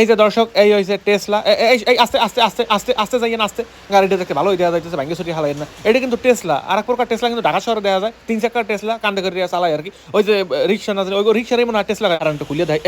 এই যে দর্শক, এই হয়েছে টেসলা এই আস্তে আস্তে আস্তে আস্তে আস্তে যাইয়ে না, আস্তে। গাড়িটা দেখতে ভালোই দেওয়া যাইতেছে ভাঙ্গে ছুটি হালাই না। এটা কিন্তু টেসলা আর এক প্রকার টেসলা কিন্তু ঢাকা শহরে দেওয়া যায়। তিন চাকার টেসলা কান্দে করে চালায় আর কি। ওই যে, রিক্সা না ওই রিক্সারই মনে হয় টেসলা কারেন্টটা খুলে দেয়।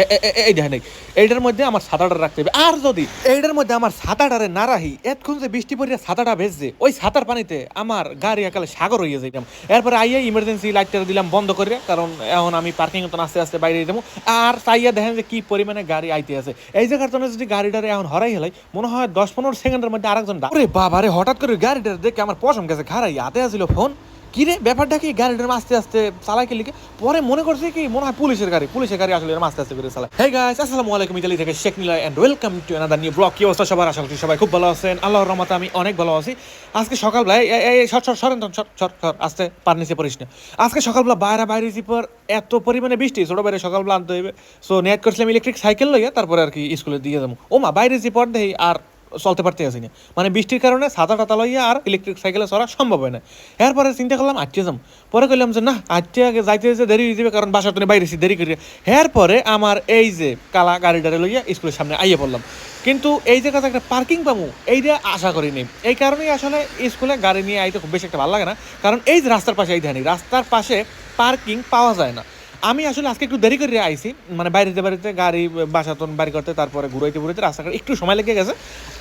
এই দেয় নাই এইটার মধ্যে আমার ছাতাটা রাখতে হবে। আর যদি এইটার মধ্যে আমার ছাতাটারে না রাখি, এতক্ষণ যে বৃষ্টি পড়িয়া ছাতাটা ভেজছে, ওই ছাতার পানিতে আমার গাড়ি একালে সাগর হয়ে যাইতাম। এরপরে আইয়া ইমার্জেন্সি লাইটটা দিলাম বন্ধ করে কারণ এখন আমি পার্কিং তো আস্তে আস্তে বাইরে যাব। আর চাইয়া দেখেন যে কি পরিমাণে গাড়ি আইতে আছে। এই জায়গার জন্য যদি গাড়িটারে এখন হরাই হেলাই, মনে হয় দশ পনেরো সেকেন্ডের মধ্যে আরেকজন বাবারে, হঠাৎ করে গাড়িটার দেখে আমার পশম গেছে খারাই হাতে আসিল ফোন। কি রে ব্যাপারটা কি? গাড়িটার আস্তে আস্তে চালাই কি? লিখে পরে মনে করছে কি, মনে হয় পুলিশের গাড়ি পুলিশের গাড়ি আসলে আস্তে আস্তে করে চালায়। হে গাইস আসসালামু আলাইকুম, ইতালি থেকে Sheikh Niloy and welcome to another new blog কি অবস্থা সবার? আশা করছি সবাই খুব ভালো আছেন। আল্লাহর রহমতে আমি অনেক ভালো আছি। আজকে সকালবেলা এই সর সর, সরেন সর সর সর, আস্তে পার নিচে পড়িস না। আজকে সকালবেলা বাইরে বাইরে পর এত পরিমাণে বৃষ্টি, ছোট বাইরে সকালবেলা আনতে হইবে। সো নেট করছিলাম ইলেকট্রিক সাইকেল লইয়া, তারপরে আর কি স্কুলে দিয়ে যাব। ও মা বাইরে পর দেই আর চলতে পারতে আসি না। মানে বৃষ্টির কারণে ছাতা টাতা লইয়া আর ইলেকট্রিক সাইকেলে চড়া সম্ভব হয় না। এরপরে চিন্তা করলাম আটকে যাম। পরে করলাম যে, না আটকে আগে যাইতে যেতে দেরি হয়ে যাবে, কারণ বাসা তুমি বাইরে এসে দেরি করি এর পরে আমার এই যে কালা গাড়িটারে লইয়া স্কুলের সামনে আইয়ে পড়লাম। কিন্তু এই যে কাছে একটা পার্কিং পাবো এইটা আশা করিনি। এই কারণেই আসলে স্কুলে গাড়ি নিয়ে আইতে খুব বেশি একটা ভালো লাগে না। কারণ এই যে রাস্তার পাশে, এই ধানি, রাস্তার পাশে পার্কিং পাওয়া যায় না। আমি আসলে আজকে একটু দেরি করে আইছি। মানে বাইরেতে বাড়িতে গাড়ি বাসাতন বাড়ি করতে, তারপরে ঘুরাইতে ঘুরাইতে রাস্তাঘাট একটু সময় লেগে গেছে।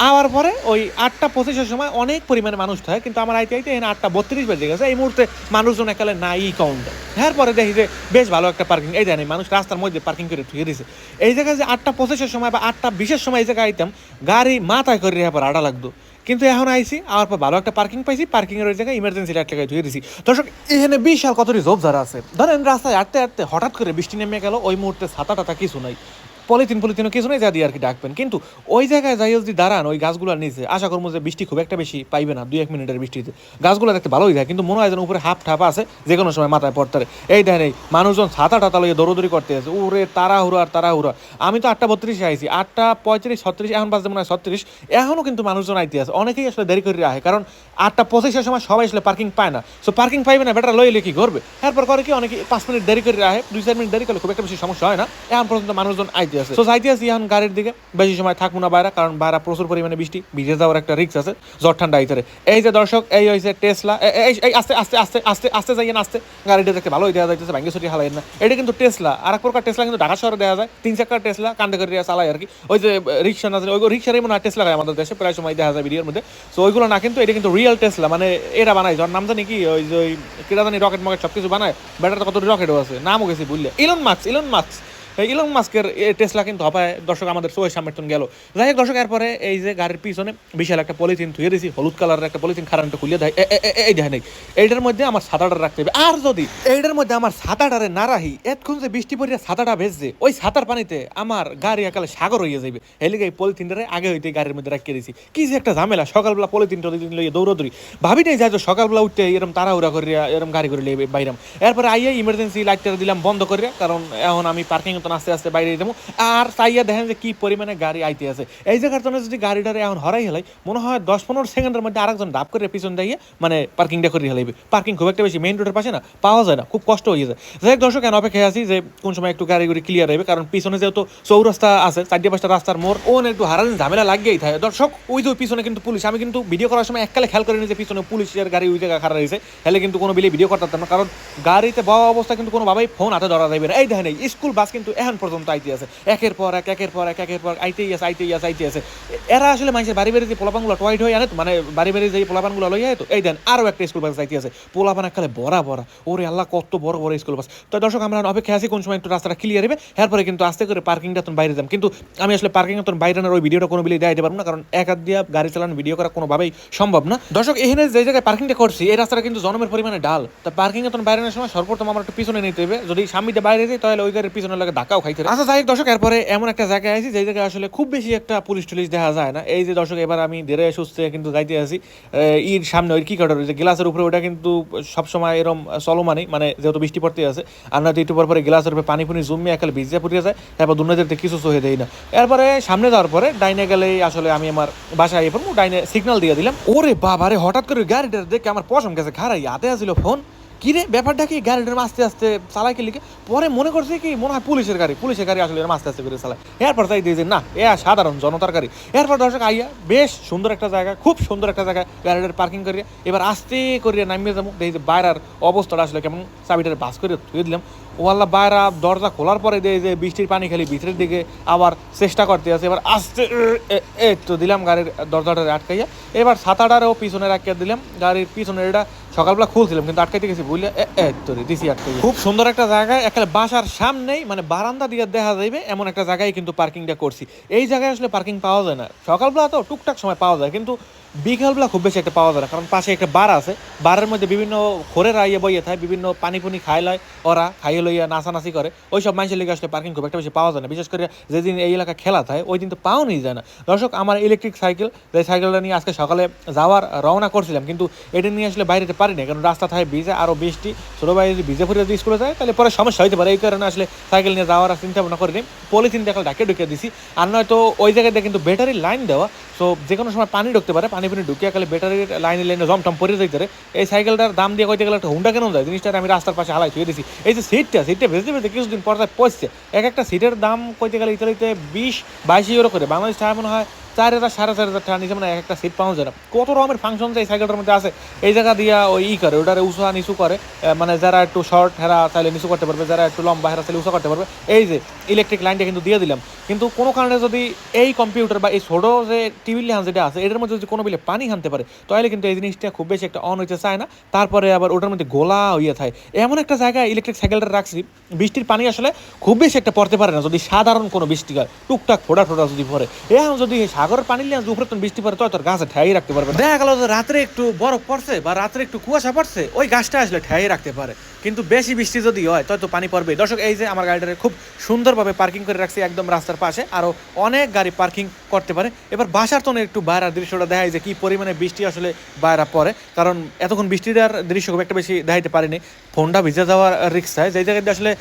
আবার পরে ওই আটটা পঁচিশের সময় অনেক পরিমাণে মানুষ থাকে, কিন্তু আমার আইতে আইতে এখানে আটটা বত্রিশ বেজে গেছে। এই মুহূর্তে মানুষজন একালে নাই কাউন্ট এরপরে দেখি যে বেশ ভালো একটা পার্কিং এই জানি মানুষ রাস্তার মধ্যে পার্কিং করে থুয়ে দিয়েছে এই জায়গায় যে আটটা পঁচিশের সময় বা আটটা বিশের সময় এই জায়গায় আইতাম, গাড়ি মাথায় করে পর আড়া লাগতো। কিন্তু এখন আইসি আমার পর ভালো একটা পার্কিং পাইছি পার্কিং এর ওই জায়গায় ইমার্জেন্সি লাইট লাগাই ধুয়ে দিছি। দর্শক, এখানে বিশাল কতটি জোব যারা আছে? ধরেন রাস্তায় হাঁটতে হাঁটতে হঠাৎ করে বৃষ্টি নেমে গেল, ওই মুহূর্তে ছাতা টাতা কিছু নাই। পলিথিন পলিথিনও কিছু নেই, যা দিয়ে আর কি ডাকবেন। কিন্তু ওই জায়গায় যাই যদি দাঁড়ান, ওই গাছগুলোর নিচে, আশা করব যে বৃষ্টি খুব একটা বেশি পাইবে না দুই এক মিনিটের বৃষ্টিতে। গাছগুলো দেখতে ভালোই যায়, কিন্তু মনে হয় যেন উপরে হাফ ঠাপ আছে যে কোনো সময় মাথায় পড়তে এই দেখেন এই মানুষজন ছাতা টাতা লইয়ে দৌড়দৌড়ি করতে আছে। উরে, তাড়াহুড়ো আর তাড়াহুড়ো। আমি তো আটটা বত্রিশে আইছি, আটটা পঁয়ত্রিশ, ছত্রিশ, এখন বাজতে মনে হয় ছত্রিশ। এখনও কিন্তু মানুষজন আইতে আছে। অনেকেই আসলে দেরি করে রাখে কারণ আটটা পঁচিশের সময় সবাই আসলে পার্কিং পায় না। সো পার্কিং পাইবে না, বেটার লইলে কি করবে? এরপর করে কি অনেকে পাঁচ মিনিট দেরি করে রাখে দুই চার মিনিট দেরি করলে খুব একটা বেশি সমস্যা হয় না। এখন পর্যন্ত মানুষজন আইতে আছে। সো যাইতে আছি এখন গাড়ির দিকে। বেশি সময় থাকব না বাইরা, কারণ বাইরা প্রচুর পরিমাণে বৃষ্টি, ভিজে যাওয়ার একটা রিক্স আছে, জ্বর ঠান্ডা আইতে এই যে দর্শক, এই হয়েছে টেসলা এই আস্তে আস্তে আস্তে আস্তে আস্তে যাইয়ে আস্তে। গাড়িটা দেখতে ভালোই দেওয়া যাইতেছে, ভাঙ্গে ছুটি হালাই না। এটা কিন্তু টেসলা আর এক প্রকার টেসলা কিন্তু ঢাকা শহরে দেওয়া যায়। তিন চাকার টেসলা কান্দে করে চালায় আর কি। ওই যে রিক্সা না ওই রিক্সারই মনে হয় টেসলা হয় আমাদের দেশে, প্রায় সময় দেখা যায় ভিডিওর মধ্যে। সো ওইগুলো না কিন্তু, এটা কিন্তু রিয়েল টেসলা মানে এরা বানায়, যার নাম জানি কি, ওই যে ওই কিরা জানি রকেট মকেট সব কিছু বানায় ব্যাটার কত রকেটও আছে, নামও গেছি বুঝলে Elon Marks Elon Marks Elon মাস্কের টেসলা কিন্তু হপায়। দর্শক, আমাদের চোখের সামনে গেল। যাই হোক, দর্শক, এরপরে এই যে গাড়ির পিছনে বিশাল একটা পলিথিন ধুয়ে দিয়েছি, হলুদ কালারের একটা পলিথিন, খারানটা খুলে দেয়। এই দেখেন এই। এইটার মধ্যে আমার ছাতাটা রাখতে হবে। আর যদি এইটার মধ্যে আমার ছাতাটারে না রাখি, এতক্ষণ যে বৃষ্টি পড়িয়া ছাতাটা ভেজছে, ওই ছাতার পানিতে আমার গাড়ি একালে সাগর হয়ে যাবে এলিগে এই পলিথিনটারে আগে হইতে গাড়ির মধ্যে রাখিয়ে দিয়েছি কি যে একটা ঝামেলা, সকালবেলা পলিথিন টলিথিন লইয়ে দৌড়দৌড়ি। ভাবি নাই যাই সকালবেলা উঠতে এরকম তাড়াহুড়া করে এরকম গাড়ি করে লিয়ে বাইরাম। এরপরে আইয়া ইমার্জেন্সি লাইটটা দিলাম বন্ধ করে কারণ এখন আমি পার্কিং তো আস্তে আস্তে বাইরে যাব আর চাইয়া দেখেন যে কি পরিমাণে গাড়ি আইতে আছে। এই জায়গার জন্য যদি গাড়িটারে এখন হরাই হেলাই, মনে হয় দশ পনেরো সেকেন্ডের মধ্যে আরেকজন ডাব করে পিছন দিয়ে মানে পার্কিংটা করে হেলাইবে। পার্কিং খুব একটা বেশি মেইন রোডের পাশে না, পাওয়া যায় না, খুব কষ্ট হয়ে যায়। যাই দর্শক কেন অপেক্ষায় আছি যে কোন সময় একটু গাড়ি গুড়ি ক্লিয়ার হবে কারণ পিছনে যেহেতু চৌরাস্তা আছে, চারটে পাঁচটা রাস্তার মোড় ওন একটু হারাদিন ঝামেলা লাগিয়েই থাকে। দর্শক, ওই যে পিছনে কিন্তু পুলিশ, আমি কিন্তু ভিডিও করার সময় এককালে খেয়াল করে নিয়েছে পিছনে পুলিশের গাড়ি ওই জায়গায় খারাপ রয়েছে। হেলে কিন্তু কোনো বিলে ভিডিও করতে না, কারণ গাড়িতে বওয়া অবস্থা কিন্তু কোনোভাবেই ফোন হাতে ধরা যাবে না। এই দেখেন স্কুল বাস কিন্তু এখন পর্যন্ত আইতে আছে। একের পর এক, একের পর এক, একের পর আইতেই আছে আইতেই আছে আইতে আছে। এরা আসলে মানুষের বাড়ি বাড়ি যে পোলাপানগুলো টয়েট হয়ে আনে মানে বাড়ি বাড়ি যে পোলাপানগুলো লই আয় তো, এই দেন আরও একটা স্কুল বাস আইতে আছে। পোলাপান এককালে বড়া বড়া। ওরে আল্লাহ, কত বড় বড় স্কুল বাস তো দর্শক, আমরা অপেক্ষা আছি, কোন সময় একটু রাস্তাটা ক্লিয়ার হবে এরপরে কিন্তু আস্তে করে পার্কিংটা তখন বাইরে যাম কিন্তু আমি আসলে পার্কিং তখন বাইরে আনার ওই ভিডিওটা কোনো বিলে দেখাইতে পারব না, কারণ এক হাত দিয়ে গাড়ি চালানো ভিডিও করা কোনোভাবেই সম্ভব না। দর্শক, এখানে যে জায়গায় পার্কিংটা করছি, এই রাস্তাটা কিন্তু জনমের পরিমাণে ডাল। তা পার্কিং তখন বাইরে আনার সময় সর্বপ্রথম আমার একটু পিছনে নিতে হবে যদি সামনে বাইরে যাই, তাহলে ওই গাড়ির পিছনে লাগে ধাক্কাও খাইতে। আচ্ছা যাই দর্শক, এরপরে এমন একটা জায়গায় আছি যে জায়গায় আসলে খুব বেশি একটা পুলিশ টুলিশ দেখা যায় না। এই যে দর্শক, এবার আমি ধীরে সুস্থে কিন্তু যাইতে আছি। ইর সামনে ওই কি কাটার যে গ্লাসের উপরে ওটা কিন্তু সবসময় এরম চলমানি মানে যেহেতু বৃষ্টি পড়তে আছে। আর না একটু পর পরে গ্লাসের উপরে পানি ফুনি জমে একালে ভিজে পড়ে যায়। তারপর দুর্নীতিতে কিছু সহে দেয় না। এরপরে সামনে যাওয়ার পরে ডাইনে গেলেই আসলে আমি আমার বাসায় এরপর ডাইনে সিগন্যাল দিয়ে দিলাম। ওরে বাবারে, হঠাৎ করে গাড়িটা দেখে আমার পশম গেছে। খারাই হাতে আসছিল ফোন। কিরে, ব্যাপারটা কি? গাড়িটার আস্তে আস্তে চালাই কি লিখে? পরে মনে করছে কি, মনে হয় পুলিশের গাড়ি। পুলিশের গাড়ি আসলে আস্তে আস্তে করে চালায়। এরপর তাই দিয়ে যে, না, এ সাধারণ জনতার গাড়ি। এরপর দর্শক আইয়া, বেশ সুন্দর একটা জায়গা, খুব সুন্দর একটা জায়গায় গাড়িটার পার্কিং করিয়া, এবার আস্তে করিয়া নামিয়ে যাব। দেখি যে বাইরের অবস্থাটা আসলে কেমন, চাবিটার বাস করে ধুয়ে দিলাম। ও আল্লাহ, বাইরা দরজা খোলার পরে দিয়ে যে বৃষ্টির পানি খালি ভিতরের দিকে আবার চেষ্টা করতে আছে। এবার আস্তে, এ তো দিলাম গাড়ির দরজাটা আটকাইয়া। এবার ছাতাটারও পিছনে রাখিয়া দিলাম। গাড়ির পিছনে এটা সকালবেলা খুলছিলাম কিন্তু আটকাইতে গেছি বুঝলে? এ এ তো রে, দিছি আটকাই খুব সুন্দর একটা জায়গায় একটা বাসার সামনেই মানে বারান্দা দিয়ে দেখা যাইবে এমন একটা জায়গায় কিন্তু পার্কিংটা করছি। এই জায়গায় আসলে পার্কিং পাওয়া যায় না। সকালবেলা তো টুকটাক সময় পাওয়া যায় কিন্তু বিকালবেলা খুব বেশি একটা পাওয়া যায় না, কারণ পাশে একটা বার আছে। বারের মধ্যে বিভিন্ন খোরের আইয়ে বইয়ে থাকে, বিভিন্ন পানি পুনি খাই লয়, ওরা খাইয়ে লইয়া নাচানাচি করে। ওই সব মানুষের লিগে আসলে পার্কিং খুব একটা বেশি পাওয়া যায় না। বিশেষ করে যেদিন এই এলাকা খেলা থাকে, ওই দিন তো পাও নিয়ে যায় না। দর্শক, আমার ইলেকট্রিক সাইকেল যে সাইকেলটা নিয়ে আজকে সকালে যাওয়ার রওনা করছিলাম, কিন্তু এটা নিয়ে আসলে বাইরেতে পারি না, কারণ রাস্তা থাকে ভিজে আরও বৃষ্টি। ছোটো ভাই যদি ভিজে ফুরে যদি স্কুলে যায়, তাহলে পরে সমস্যা হইতে পারে। এই কারণে আসলে সাইকেল নিয়ে যাওয়ার চিন্তা ভাবনা করিনি। পলিথিন দেখাল ডাকে ঢুকিয়ে দিছি। আর নয়তো ওই জায়গায় দিয়ে কিন্তু ব্যাটারি লাইন দেওয়া সো যে কোনো সময় পানি ঢুকতে পারে পানি পানি ঢুকিয়ে গেলে ব্যাটারির লাইনে লাইনে জমটম পরে যাইতে এই সাইকেলটার দাম দিয়ে কইতে গেলে একটা হুন্ডা কেন যায়? জিনিসটা আমি রাস্তার পাশে হালাই ছুঁয়ে দিছি। এই যে সিটটা সিটটা ভেজতে ভেজতে কিছুদিন পর পড়ছে এক একটা সিটের দাম কইতে গেলে ইতালিতে বিশ, বাইশ ইউরো করে। বাংলাদেশ টাকা মনে হয় চার হাজার সাড়ে চার হাজার টাকা নিচে মানে এক একটা সিট পাওয়া যায় না। কত রকমের ফাংশন এই সাইকেলটার মধ্যে আছে। এই জায়গা দিয়া ওই ই করে, ওটারে উঁচা নিচু করে। মানে যারা একটু শর্ট হেরা চাইলে নিচু করতে পারবে, যারা একটু লম্বা, হেরা চাইলে উঁচা করতে পারবে। এই যে ইলেকট্রিক লাইনটা কিন্তু দিয়ে দিলাম। কিন্তু কোনো কারণে যদি এই কম্পিউটার বা এই ছোটো যে টিভি লিহান যেটা আছে, এটার মধ্যে যদি কোনো বিলে পানি হানতে পারে, তাহলে কিন্তু এই জিনিসটা খুব বেশি একটা অন হইতে চায় না। তারপরে আবার ওটার মধ্যে গোলা হইয়া থাকে। এমন একটা জায়গায় ইলেকট্রিক সাইকেলটা রাখছি, বৃষ্টির পানি আসলে খুব বেশি একটা পড়তে পারে না, যদি সাধারণ কোনো বৃষ্টি হয় টুকটাক ফোটা ফোটা যদি পড়ে। এখন যদি সাগরের পানি লিয়ে উপরে তো বৃষ্টি পড়ে তো তোর গাছে ঠেয়াই রাখতে পারবে দেখা গেল রাত্রে একটু বরফ পড়ছে বা রাত্রে একটু কুয়াশা পড়ছে, ওই গাছটা আসলে ঠেয়াই রাখতে পারে। কিন্তু বেশি বৃষ্টি যদি হয় তত পানি পড়বে দর্শক, এই যে আমার গাড়িটারে খুব সুন্দরভাবে পার্কিং করে রাখছি একদম রাস্তার পাশে আরও অনেক গাড়ি পার্কিং করতে পারে। এবার বাসার তো একটু বাইরার দৃশ্যটা দেখায় যে কি পরিমাণে বৃষ্টি আসলে বাইরে পড়ে। কারণ এতক্ষণ বৃষ্টির দৃশ্য খুব একটা বেশি দেখাইতে পারিনি। ফোনটা ভিজে যাওয়ার রিক্স হয় যেই জায়গাতে আসলে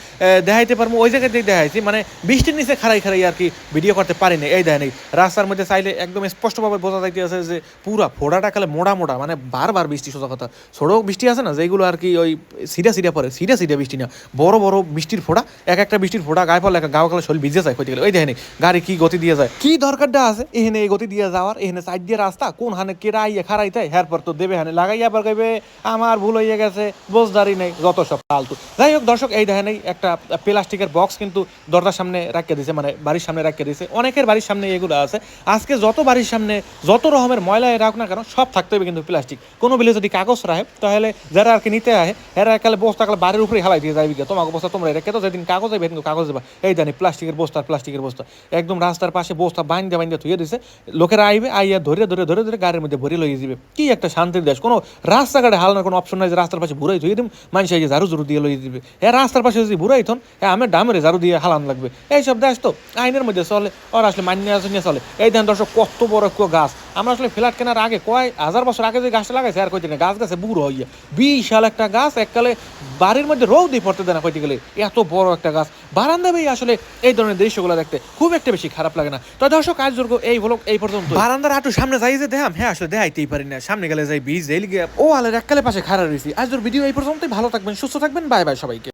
দেখাইতে পারব, ওই জায়গায় দিয়ে দেখাইছি। মানে বৃষ্টির নিচে খাড়াই খাড়াই আর কি ভিডিও করতে পারিনি। এই দেয় নেই রাস্তার মধ্যে চাইলে একদম স্পষ্টভাবে বোঝা যাইতে আছে যে পুরা ফোড়াটা খালে মোড়া মোড়া মানে বারবার বৃষ্টি সোজা কথা। ছোটো বৃষ্টি আছে না যেগুলো আর কি ওই সিরিয়া সিরিয়া পড়ে সিরিয়া সিরিয়া বৃষ্টি না। বড় বড় বৃষ্টির ফোড়া, এক একটা বৃষ্টির ফোড়া গায়ে পড়লে গাও কালে শরীর ভিজে যায় কইতে গেলে ওই দেখেনি, গাড়ি কি গতি দিয়ে যায়। কি দরকারটা আছে? এখানে এই গতি দিয়ে যাওয়ার, এখানে সাইড দিয়ে রাস্তা, কোন হানে কেরা আইয়া খারাইতে হ্যারপর তো দেবে হানে লাগাইয়া আবার কইবে, আমার ভুল হয়ে গেছে, বোঝদারি নেই, যত সব ফালতু। যাই হোক দর্শক, এই দেখেন একটা প্লাস্টিকের বক্স কিন্তু দরজার সামনে রাখিয়ে দিয়েছে মানে বাড়ির সামনে রাখিয়ে দিয়েছে অনেকের বাড়ির সামনে এগুলো আছে। আজকে যত বাড়ির সামনে যত রকমের ময়লা রাখ না কেন, সব থাকতে হবে কিন্তু প্লাস্টিক। কোনো বিলে যদি কাগজ রাখে, তাহলে যারা আর কি নিতে আহে, এরা একালে বস্তা কালে বাড়ির উপরে হালাই দিয়ে যাইবি তোমাকে বস্তা, তোমরা রেখে তো যেদিন কাগজ যাবে কিন্তু কাগজ দেবা এই জানি, প্লাস্টিকের বস্তা প্লাস্টিকের বস্তা। একদম রাস্তার পাশে বস্তা বাইন্দে বাইন্দে থুয়ে দিছে। লোকেরা আইবে, আইয়া ধরে ধরে ধরে ধরে গাড়ির মধ্যে ভরে লইয়ে যাবে কি একটা শান্তির দেশ। কোনো রাস্তাঘাটে হালানোর কোনো অপশন নাই যে রাস্তার পাশে ঘুরাই থুয়ে দিম, মানুষ এই যে ঝাড়ু ঝুড়ু দিয়ে লইয়ে দিবে হ্যাঁ রাস্তার পাশে যদি ঘুরাই থন হ্যাঁ আমি ডামেরে ঝাড়ু দিয়ে হালান লাগবে। এইসব দেশ তো আইনের মধ্যে চলে, ওরা আসলে মান্য চলে। এই দেন দর্শক, কত বড় একটা গাছ। আমরা আসলে ফ্ল্যাট কেনার আগে কয় হাজার বছর আগে যে গাছটা লাগাইছে, আর কইতে না গাছ গাছে বুড়ো হইয়া। বিশাল একটা গাছ, এককালে বাড়ির মধ্যে রোদই পড়তে দেয় না কইতে গেলে। এত বড় একটা গাছ। বারান্দা বেয়ে আসলে এই ধরনের দৃশ্যগুলো দেখতে খুব একটা বেশি খারাপ লাগে না। তো দর্শক, আজ দুর্গ এই ভ্লগ এই পর্যন্ত বারান্দার আটু সামনে যাই যে দেখাম হ্যাঁ আসলে দেখাইতেই পারি না। সামনে গেলে যাই বীজ এই ও আলের এককালে পাশে খারাপ রয়েছি। আজ ভিডিও এই পর্যন্তই। ভালো থাকবেন, সুস্থ থাকবেন। বাই বাই সবাইকে।